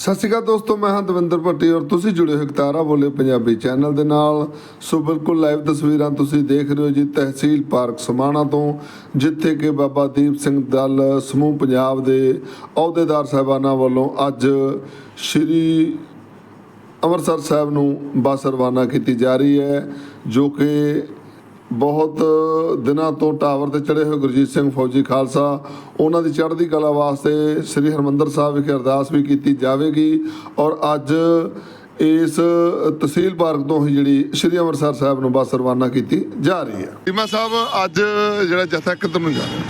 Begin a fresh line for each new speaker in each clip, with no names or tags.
ਸਤਿ ਸ਼੍ਰੀ ਅਕਾਲ ਦੋਸਤੋ, ਮੈਂ ਹਾਂ ਦਵਿੰਦਰ ਭੱਟੀ ਔਰ ਤੁਸੀਂ ਜੁੜੇ ਹੋ ਤਾਰਾ ਬੋਲੇ ਪੰਜਾਬੀ ਚੈਨਲ ਦੇ ਨਾਲ। ਸੋ ਬਿਲਕੁਲ ਲਾਈਵ ਤਸਵੀਰਾਂ ਤੁਸੀਂ ਦੇਖ ਰਹੇ ਹੋ ਜੀ ਤਹਿਸੀਲ ਪਾਰਕ ਸਮਾਣਾ ਤੋਂ, ਜਿੱਥੇ ਕਿ ਬਾਬਾ ਦੀਪ ਸਿੰਘ ਦਲ ਸਮੂਹ ਪੰਜਾਬ ਦੇ ਅਹੁਦੇਦਾਰ ਸਾਹਿਬਾਨਾਂ ਵੱਲੋਂ ਅੱਜ ਸ਼੍ਰੀ ਅੰਮ੍ਰਿਤਸਰ ਸਾਹਿਬ ਨੂੰ ਬੱਸ ਰਵਾਨਾ ਕੀਤੀ ਜਾ ਰਹੀ ਹੈ, ਜੋ ਕਿ ਬਹੁਤ ਦਿਨਾਂ ਤੋਂ ਟਾਵਰ ਤੇ ਚੜੇ ਹੋਏ ਗੁਰਜੀਤ ਸਿੰਘ ਫੌਜੀ ਖਾਲਸਾ ਉਹਨਾਂ ਦੀ ਚੜ੍ਹਦੀ ਕਲਾ ਵਾਸਤੇ ਸ੍ਰੀ ਹਰਮੰਦਰ ਸਾਹਿਬ ਵਿਖੇ ਅਰਦਾਸ ਵੀ ਕੀਤੀ ਜਾਵੇਗੀ ਔਰ ਅੱਜ ਇਸ ਤਹਿਸੀਲ ਪਾਰਕ ਤੋਂ ਹੀ ਜਿਹੜੀ ਸ੍ਰੀ ਅੰਮ੍ਰਿਤਸਰ ਸਾਹਿਬ ਨੂੰ ਬੱਸ ਰਵਾਨਾ ਕੀਤੀ ਜਾ ਰਹੀ ਹੈ। ਟੀਮਾ ਸਾਹਿਬ ਅੱਜ ਜਿਹੜਾ ਜਥਾ ਕਿੱਧਰ ਨੂੰ ਜਾ ਰਿਹਾ।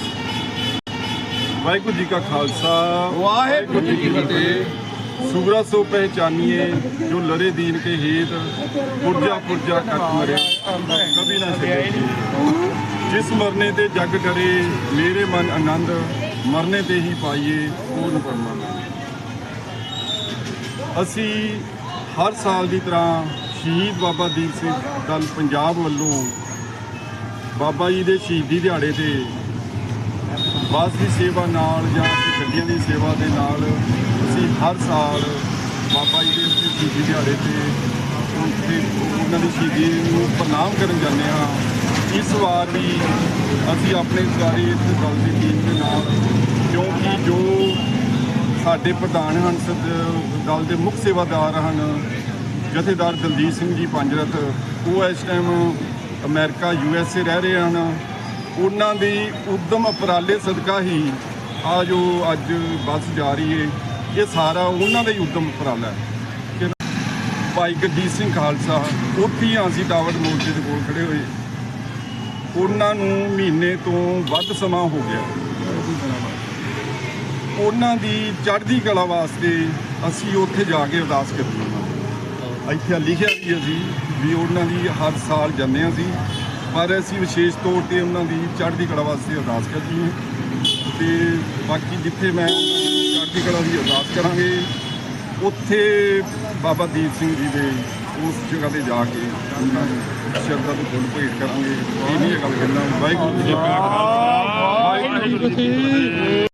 ਵਾਹਿਗੁਰੂ ਜੀ ਕਾ ਖਾਲਸਾ ਵਾਹਿਗੁਰੂ ਜੀ ਕੀ ਫਤਿਹ। ਸੁਗਰਾ ਸੋ ਪਹਿਚਾਨੀਏ, ਜੋ ਲਰੇ ਦੀਨ ਕੇ ਹੇਤ ਪੁਰਜਾ ਪੁਰਜਾ ਕੱਟ ਮਰੇ ਕਭੀ ਨਾ ਛੱਡੇ ਜਿਸ ਮਰਨੇ ਤੇ ਜੱਗ ਕਰੇ, ਮੇਰੇ ਮਨ ਆਨੰਦ, ਮਰਨੇ ਤੇ ਹੀ ਪਾਈਏ ਪੂਰਨ ਪਰਮਾਨੰਦ। ਅਸੀਂ ਹਰ ਸਾਲ ਦੀ ਤਰ੍ਹਾਂ ਸ਼ਹੀਦ ਬਾਬਾ ਦੀਪ ਸਿੰਘ ਦਲ ਪੰਜਾਬ ਵੱਲੋਂ ਬਾਬਾ ਜੀ ਦੇ ਸ਼ਹੀਦੀ ਦਿਹਾੜੇ ਤੇ ਬੱਸ ਦੀ ਸੇਵਾ ਨਾਲ ਜਾਂ ਗੱਡੀਆਂ ਦੀ ਸੇਵਾ ਦੇ ਨਾਲ ਹਰ ਸਾਲ ਬਾਬਾ ਜੀ ਦੇ ਉੱਤੇ ਸ਼ਹੀਦੀ ਦਿਹਾੜੇ ਤੇ ਉੱਥੇ ਉਹਨਾਂ ਦੀ ਸ਼ਹੀਦੀ ਨੂੰ ਪ੍ਰਣਾਮ ਕਰਨ ਜਾਂਦੇ ਹਾਂ। ਇਸ ਵਾਰ ਵੀ ਅਸੀਂ ਆਪਣੇ ਸਾਰੇ ਇਸ ਦਲ ਦੀ ਟੀਮ ਦੇ ਨਾਲ, ਕਿਉਂਕਿ ਜੋ ਸਾਡੇ ਪ੍ਰਧਾਨ ਹਨ ਦਲ ਦੇ ਮੁੱਖ ਸੇਵਾਦਾਰ ਹਨ, ਜਥੇਦਾਰ ਦਲਜੀਤ ਸਿੰਘ ਜੀ ਪੰਜਰਤ ਉਹ ਇਸ time America U S A ਰਹਿ ਰਹੇ ਹਨ। ਉਹਨਾਂ ਦੀ ਉਦਮ ਉਪਰਾਲੇ ਸਦਕਾ ਹੀ ਆ ਜੋ ਅੱਜ ਬੱਸ ਜਾ ਰਹੀ ਹੈ ਇਹ ਸਾਰਾ ਉਹਨਾਂ ਦਾ ਹੀ ਉਦਮ ਉਪਰਾਲਾ ਹੈ। ਭਾਈ ਗੁਰਜੀਤ ਸਿੰਘ ਖਾਲਸਾ, ਉੱਥੇ ਹੀ ਅਸੀਂ ਟਾਵਰ ਮੋਰਚੇ ਦੇ ਕੋਲ ਖੜੇ ਹੋਏ। ਉਹਨਾਂ ਨੂੰ ਮਹੀਨੇ ਤੋਂ ਵੱਧ ਸਮਾਂ ਹੋ ਗਿਆ। ਉਹਨਾਂ ਦੀ ਚੜ੍ਹਦੀ ਕਲਾ ਵਾਸਤੇ ਅਸੀਂ ਉੱਥੇ ਜਾ ਕੇ ਅਰਦਾਸ ਕਰਨੀ ਹੈ। ਇੱਥੇ ਲਿਖਿਆ ਵੀ ਅਸੀਂ ਵੀ ਉਹਨਾਂ ਦੀ ਹਰ ਸਾਲ ਜਾਂਦੇ ਹਾਂ ਅਸੀਂ। ਪਰ ਅਸੀਂ ਵਿਸ਼ੇਸ਼ ਤੌਰ ਤੇ ਉਹਨਾਂ ਦੀ ਚੜ੍ਹਦੀ ਕਲਾ ਵਾਸਤੇ ਅਰਦਾਸ ਕਰਨੀ ਹੈ। ਤੇ ਬਾਕੀ ਜਿੱਥੇ ਮੈਂ ਦੀ ਕਲਾ ਦੀ ਅਰਦਾਸ ਕਰਾਂਗੇ। ਉੱਥੇ ਬਾਬਾ ਦੀਪ ਸਿੰਘ ਜੀ ਦੇ ਉਸ ਜਗ੍ਹਾ ਤੇ ਜਾ ਕੇ ਉਹਨਾਂ ਨੂੰ ਸ਼ਰਧਾ ਤੋਂ ਫੁੱਲ ਭੇਟ ਕਰਾਂਗੇ। ਇਹ ਨਹੀਂ ਗੱਲ ਕਹਿੰਦਾ, ਵਾਹਿਗੁਰੂ ਜੀ ਕਾ ਖਾਲਸਾ। ਵਾਹਿਗੁਰੂ ਜੀ ਕੀ